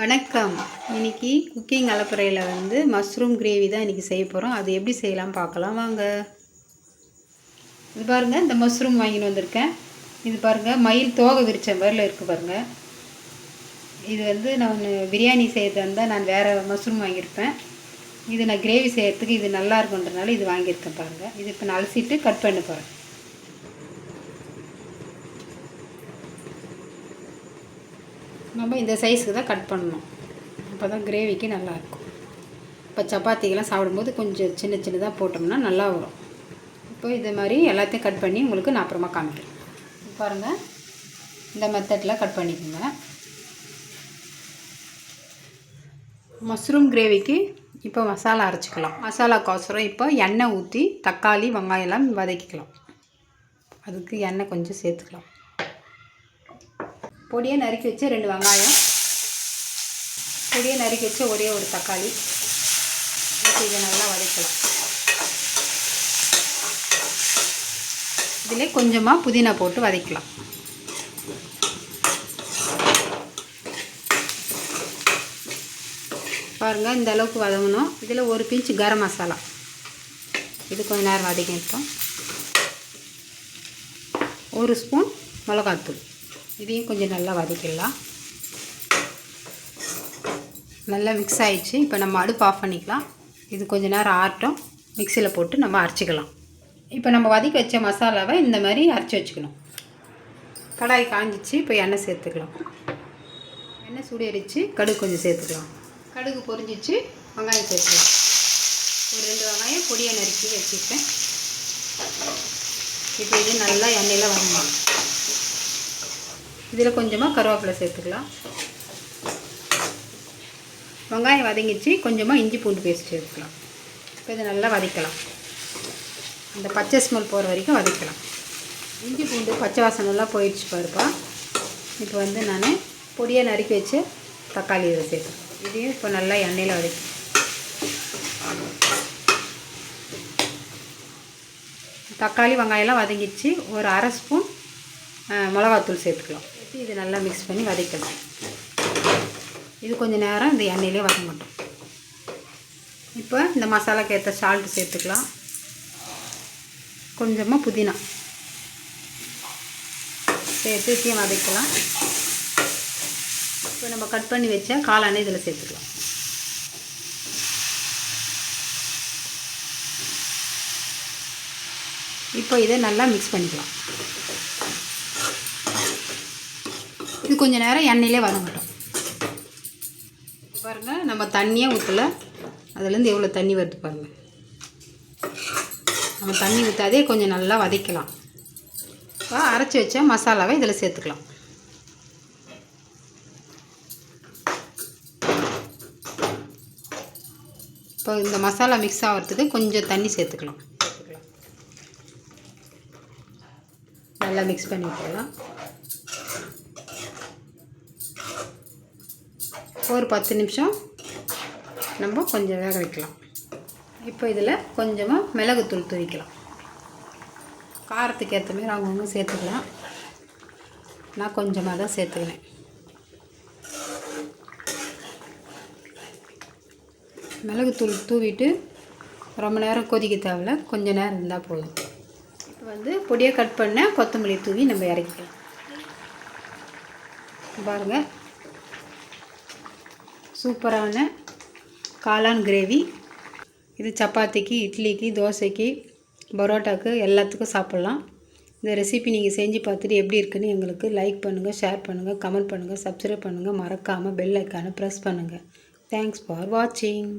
வணக்கம். இன்னைக்கு குக்கிங் அலப்பறையில் வந்து மஷ்ரூம் கிரேவி தான் இன்றைக்கி செய்ய போகிறோம் அது எப்படி செய்யலாம் பார்க்கலாம். வாங்க. இது பாருங்கள் இந்த மஷ்ரூம் வாங்கிட்டு வந்திருக்கேன். இது பாருங்கள் மயில் தோகை விரிச்ச மாதிரில இருக்குது பாருங்கள் இது வந்து நான் பிரியாணி செய்யறது இருந்தால் நான் வேறு மஷ்ரூம் வாங்கியிருப்பேன். இது நான் கிரேவி செய்கிறதுக்கு இது நல்லா இருக்குன்றனால இது வாங்கியிருக்கேன் பாருங்கள் இது இப்போ நான் அலசிட்டு கட் பண்ண போகிறேன் நம்ம இந்த சைஸுக்கு தான் கட் பண்ணணும். அப்போ தான் கிரேவிக்கு நல்லாயிருக்கும். இப்போ சப்பாத்திக்கெல்லாம் சாப்பிடும்போது கொஞ்சம் சின்ன சின்னதாக போட்டோம்னா நல்லா வரும். இப்போ இது மாதிரி எல்லாத்தையும் கட் பண்ணி உங்களுக்கு நான் அப்புறமா காமிக்கிறேன். பாருங்கள் இந்த மெத்தடில் கட் பண்ணிக்கோங்க. மஷ்ரூம் கிரேவிக்கு இப்போ மசாலா அரைச்சிக்கலாம். மசாலாக்கோசரம் இப்போ எண்ணெய் ஊற்றி தக்காளி வெங்காயம்லாம் வதக்கிக்கலாம். அதுக்கு எண்ணெய் கொஞ்சம் சேர்த்துக்கலாம். பொடியை நறுக்கி வச்ச ரெண்டு வெங்காயம். பொடியை நறுக்கி வச்சு ஒரே ஒரு தக்காளி. இதை நல்லா வதக்கலாம். இதில் கொஞ்சமாக புதினா போட்டு வதக்கலாம். பாருங்கள் இந்த அளவுக்கு வதங்கணும். இதில் ஒரு பிஞ்சு கரம் மசாலா. இது கொஞ்ச நேரம் வதக்கிட்டோம். ஒரு ஸ்பூன் மிளகாத்தூள். இதையும் கொஞ்சம் நல்லா வதக்கிடலாம். நல்லா மிக்ஸ் ஆகிடுச்சு இப்போ நம்ம அடுப்பு ஆஃப் பண்ணிக்கலாம். இது கொஞ்சம் நேரம் ஆட்டம் மிக்சியில் போட்டு நம்ம அரைச்சிக்கலாம். இப்போ நம்ம வதக்கி வச்ச மசாலாவை இந்த மாதிரி அரைச்சி வச்சுக்கணும். கடாய் காஞ்சிச்சு. இப்போ எண்ணெய் சேர்த்துக்கலாம். எண்ணெய் சூடேறிச்சு. கடுகு கொஞ்சம் சேர்த்துக்கலாம். கடுகு பொரிஞ்சிச்சு. வெங்காயம் சேர்த்துக்கலாம். ஒரு ரெண்டு வெங்காயம் பொடியை நறுக்கி வச்சுருக்கேன் இப்போ இது நல்லா எண்ணெயில் வரணும் இதில் கொஞ்சமாக கருவேப்பிலை சேர்த்துக்கலாம். வெங்காயம் வதங்கிச்சு கொஞ்சமாக இஞ்சி பூண்டு பேஸ்ட் சேர்த்துக்கலாம். இப்போ இதை நல்லா வதக்கலாம். அந்த பச்சை ஸ்மெல் போகிற வரைக்கும் வதக்கலாம். இஞ்சி பூண்டு பச்சை வாசனெல்லாம் போயிடுச்சு பாருப்பா. இப்போ வந்து நான் பொடியை நறுக்கி வச்சு தக்காளி இதில் சேர்த்துக்கலாம் இதையும் இப்போ நல்லா எண்ணெயில் வதக்கி. தக்காளி வெங்காயம்லாம் வதங்கிச்சு ஒரு அரை ஸ்பூன் மிளகாத்தூள் சேர்த்துக்கலாம். சேர்த்து இது நல்லா மிக்ஸ் பண்ணி வதக்கலாம் இது கொஞ்சம் நேரம் இந்த எண்ணெயிலே வதங்கட்டும். இப்போ இந்த மசாலாக்கு ஏற்ற சால்ட்டு சேர்த்துக்கலாம். கொஞ்சமாக புதினா சேர்த்து சீம் வதக்கலாம். இப்போ நம்ம கட் பண்ணி வச்ச காளானை இதில் சேர்த்துக்கலாம். இப்போ இதை நல்லா மிக்ஸ் பண்ணிக்கலாம். இது கொஞ்சம் நேரம் எண்ணெயிலே வதங்கட்டும் பாருங்கள் நம்ம தண்ணியே ஊற்றலை அதுலேருந்து எவ்வளோ தண்ணி வருது பாருங்கள் நம்ம தண்ணி ஊற்றாதே கொஞ்சம் நல்லா வதக்கலாம். இப்போ அரைச்சி வச்ச மசாலாவை இதில் சேர்த்துக்கலாம். இப்போ இந்த மசாலா மிக்ஸ் ஆகிறதுக்கு கொஞ்சம் தண்ணி சேர்த்துக்கலாம். நல்லா மிக்ஸ் பண்ணி விட்டுடலாம். ஒரு பத்து நிமிஷம் நம்ம கொஞ்சம் வேக வைக்கலாம். இப்போ இதில் கொஞ்சமாக மிளகுத்தூள் தூவிக்கலாம் காரத்துக்கு ஏற்ற மாதிரி அவங்கவுங்க சேர்த்துக்கலாம். நான் கொஞ்சமாக தான் சேர்த்துக்கிறேன். மிளகுத்தூள் தூவிட்டு ரொம்ப நேரம் கொதிக்க தேவையில்ல. கொஞ்சம் நேரம் இருந்தால் போதும். இப்போ வந்து பொடியை கட் பண்ண கொத்தமல்லி தூவி நம்ம இறக்கிக்கலாம். பாருங்கள் சூப்பரான காளான் கிரேவி. இது சப்பாத்திக்கு இட்லிக்கு தோசைக்கு பரோட்டாக்கு எல்லாத்துக்கும் சாப்பிட்லாம். இந்த ரெசிபி நீங்கள் செஞ்சு பார்த்துட்டு எப்படி இருக்குன்னு எங்களுக்கு லைக் பண்ணுங்கள் ஷேர் பண்ணுங்கள் கமெண்ட் பண்ணுங்கள் சப்ஸ்கிரைப் பண்ணுங்கள் மறக்காமல் பெல் ஐக்கானை ப்ரெஸ் பண்ணுங்கள் தேங்க்ஸ் ஃபார் வாட்சிங்